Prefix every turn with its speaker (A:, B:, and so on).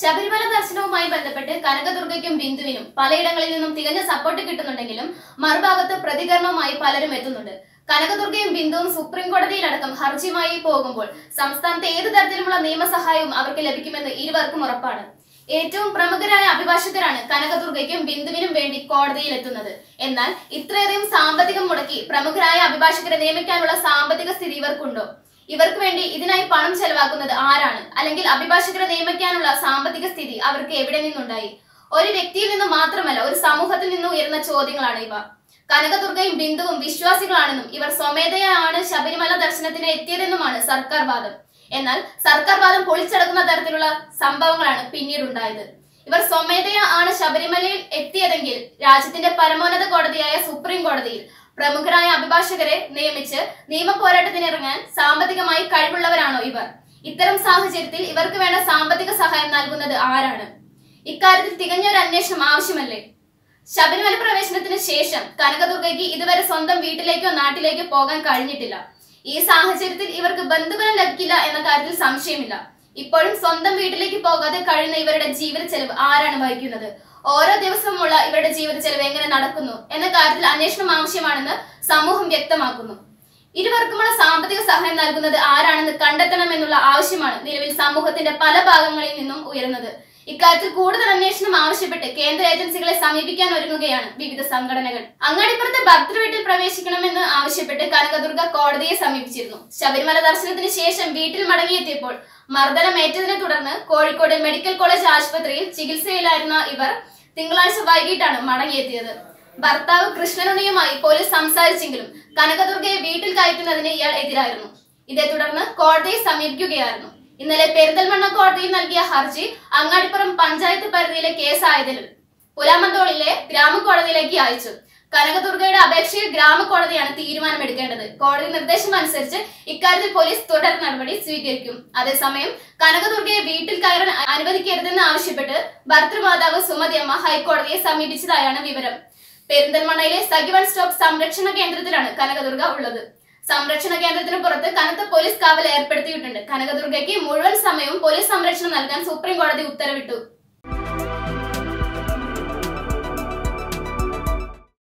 A: ശബരിമല ദർശനവുമായി ബന്ധപ്പെട്ട് കനകദുർഗയ്ക്കും ബിന്ദുവിനും പലയിടങ്ങളിൽ നിന്നും തികഞ്ഞ സപ്പോർട്ട് കിട്ടുന്നുണ്ടെങ്കിലും മറുഭാഗത്ത് പ്രതികരണവുമായി പലരും എത്തുന്നുണ്ട്. കനകദുർഗയും ബിന്ദുവും സുപ്രീം കോടതിയിലടക്കം ഹർജിയുമായി പോകുമ്പോൾ സംസ്ഥാനത്തെ ഏത് തരത്തിലുമുള്ള നിയമസഹായവും അവർക്ക് ലഭിക്കുമെന്ന് ഇരുവർക്കും ഉറപ്പാണ്. ഏറ്റവും പ്രമുഖരായ അഭിഭാഷകരാണ് കനകദുർഗയ്ക്കും ബിന്ദുവിനും വേണ്ടി കോടതിയിൽ എത്തുന്നത് എന്നാൽ ഇത്രയധികം സാമ്പത്തികം മുടക്കി പ്രമുഖരായ അഭിഭാഷകരെ നിയമിക്കാനുള്ള സാമ്പത്തിക സ്ഥിതി ഇവർക്കുണ്ടോ? ഇവർക്ക് വേണ്ടി ഇതിനായി പണം ചെലവാക്കുന്നത് ആരാണ്? അല്ലെങ്കിൽ അഭിഭാഷകരെ നിയമിക്കാനുള്ള സാമ്പത്തിക സ്ഥിതി അവർക്ക് എവിടെ നിന്നുണ്ടായി? ഒരു വ്യക്തിയിൽ നിന്ന് മാത്രമല്ല ഒരു സമൂഹത്തിൽ നിന്ന് ഉയർന്ന ചോദ്യങ്ങളാണ് ഇവ. കനകദുർഗയും ബിന്ദുവും വിശ്വാസികളാണെന്നും ഇവർ സ്വമേധയാണ് ശബരിമല ദർശനത്തിന് എത്തിയതെന്നുമാണ് സർക്കാർ വാദം. എന്നാൽ സർക്കാർ വാദം പൊളിച്ചടക്കുന്ന തരത്തിലുള്ള സംഭവങ്ങളാണ് പിന്നീടുണ്ടായത്. ഇവർ സ്വമേധയാ ആണ് ശബരിമലയിൽ എത്തിയതെങ്കിൽ രാജ്യത്തിന്റെ പരമോന്നത കോടതിയായ സുപ്രീം കോടതിയിൽ പ്രമുഖരായ അഭിഭാഷകരെ നിയമിച്ച് നിയമ പോരാട്ടത്തിനിറങ്ങാൻ സാമ്പത്തികമായി കഴിവുള്ളവരാണോ ഇവർ? ഇത്തരം സാഹചര്യത്തിൽ ഇവർക്ക് വേണ്ട സാമ്പത്തിക സഹായം നൽകുന്നത് ആരാണ്? ഇക്കാര്യത്തിൽ തികഞ്ഞ ഒരു അന്വേഷണം ആവശ്യമല്ലേ? ശബരിമല പ്രവേശനത്തിന് ശേഷം കനകദുർഗയ്ക്ക് ഇതുവരെ സ്വന്തം വീട്ടിലേക്കോ നാട്ടിലേക്കോ പോകാൻ കഴിഞ്ഞിട്ടില്ല. ഈ സാഹചര്യത്തിൽ ഇവർക്ക് ബന്ധുബലം ലഭിക്കില്ല എന്ന കാര്യത്തിൽ സംശയമില്ല. ഇപ്പോഴും സ്വന്തം വീട്ടിലേക്ക് പോകാതെ കഴിയുന്ന ഇവരുടെ ജീവിത ചെലവ് ആരാണ് വഹിക്കുന്നത്? ഓരോ ദിവസമുള്ള ഇവരുടെ ജീവിത ചെലവ് എങ്ങനെ നടക്കുന്നു? എന്ന കാര്യത്തിൽ അന്വേഷണം ആവശ്യമാണെന്ന് സമൂഹം വ്യക്തമാക്കുന്നു. ഇരുവർക്കുമുള്ള സാമ്പത്തിക സഹായം നൽകുന്നത് ആരാണെന്ന് കണ്ടെത്തണമെന്നുള്ള ആവശ്യമാണ് നിലവിൽ സമൂഹത്തിന്റെ പല ഭാഗങ്ങളിൽ നിന്നും ഉയരുന്നത്. ഇക്കാര്യത്തിൽ കൂടുതൽ അന്വേഷണം ആവശ്യപ്പെട്ട് കേന്ദ്ര ഏജൻസികളെ സമീപിക്കാൻ ഒരുങ്ങുകയാണ് വിവിധ സംഘടനകൾ. അങ്ങാടിപ്പുറത്തെ ഭക്തൃ വീട്ടിൽ പ്രവേശിക്കണമെന്ന് ആവശ്യപ്പെട്ട് കനകദുർഗ കോടതിയെ സമീപിച്ചിരുന്നു. ശബരിമല ദർശനത്തിന് ശേഷം വീട്ടിൽ മടങ്ങിയെത്തിയപ്പോൾ മർദ്ദനമേറ്റതിനെ തുടർന്ന് കോഴിക്കോട് മെഡിക്കൽ കോളേജ് ആശുപത്രിയിൽ ചികിത്സയിലായിരുന്ന ഇവർ തിങ്കളാഴ്ച വൈകിട്ടാണ് മടങ്ങിയെത്തിയത്. ഭർത്താവ് കൃഷ്ണനുണിയുമായി പോലീസ് സംസാരിച്ചെങ്കിലും കനകദുർഗയെ വീട്ടിൽ കയറ്റുന്നതിന് ഇയാൾ എതിരായിരുന്നു. ഇതേ തുടർന്ന് കോടതിയെ സമീപിക്കുകയായിരുന്നു. ഇന്നലെ പെരിന്തൽമണ്ണ കോടതിയിൽ നൽകിയ ഹർജി അങ്ങാടിപ്പുറം പഞ്ചായത്ത് പരിധിയിലെ കേസായതിൽ പുലാമന്തോളിലെ ഗ്രാമകോടതിയിലേക്ക് അയച്ചു. കനകദുർഗയുടെ അപേക്ഷയിൽ ഗ്രാമകോടതിയാണ് തീരുമാനമെടുക്കേണ്ടത്. കോടതി നിർദ്ദേശം അനുസരിച്ച് ഇക്കാര്യത്തിൽ പോലീസ് തുടർ നടപടി സ്വീകരിക്കും. അതേസമയം കനകദുർഗയെ വീട്ടിൽ കയറാൻ അനുവദിക്കരുതെന്ന് ആവശ്യപ്പെട്ട് ഭർത്തൃമാതാവ് സുമതിയമ്മ ഹൈക്കോടതിയെ സമീപിച്ചതായാണ് വിവരം. പെരിന്തൽമണ്ണയിലെ സഖി വൺ സ്റ്റോപ്പ് സംരക്ഷണ കേന്ദ്രത്തിലാണ് കനകദുർഗ ഉള്ളത്. സംരക്ഷണ കേന്ദ്രത്തിന് പുറത്ത് കനത്ത പോലീസ് കാവൽ ഏർപ്പെടുത്തിയിട്ടുണ്ട്. കനകദുർഗയ്ക്ക് മുഴുവൻ സമയവും പോലീസ് സംരക്ഷണം നൽകാൻ സുപ്രീം കോടതി ഉത്തരവിട്ടു.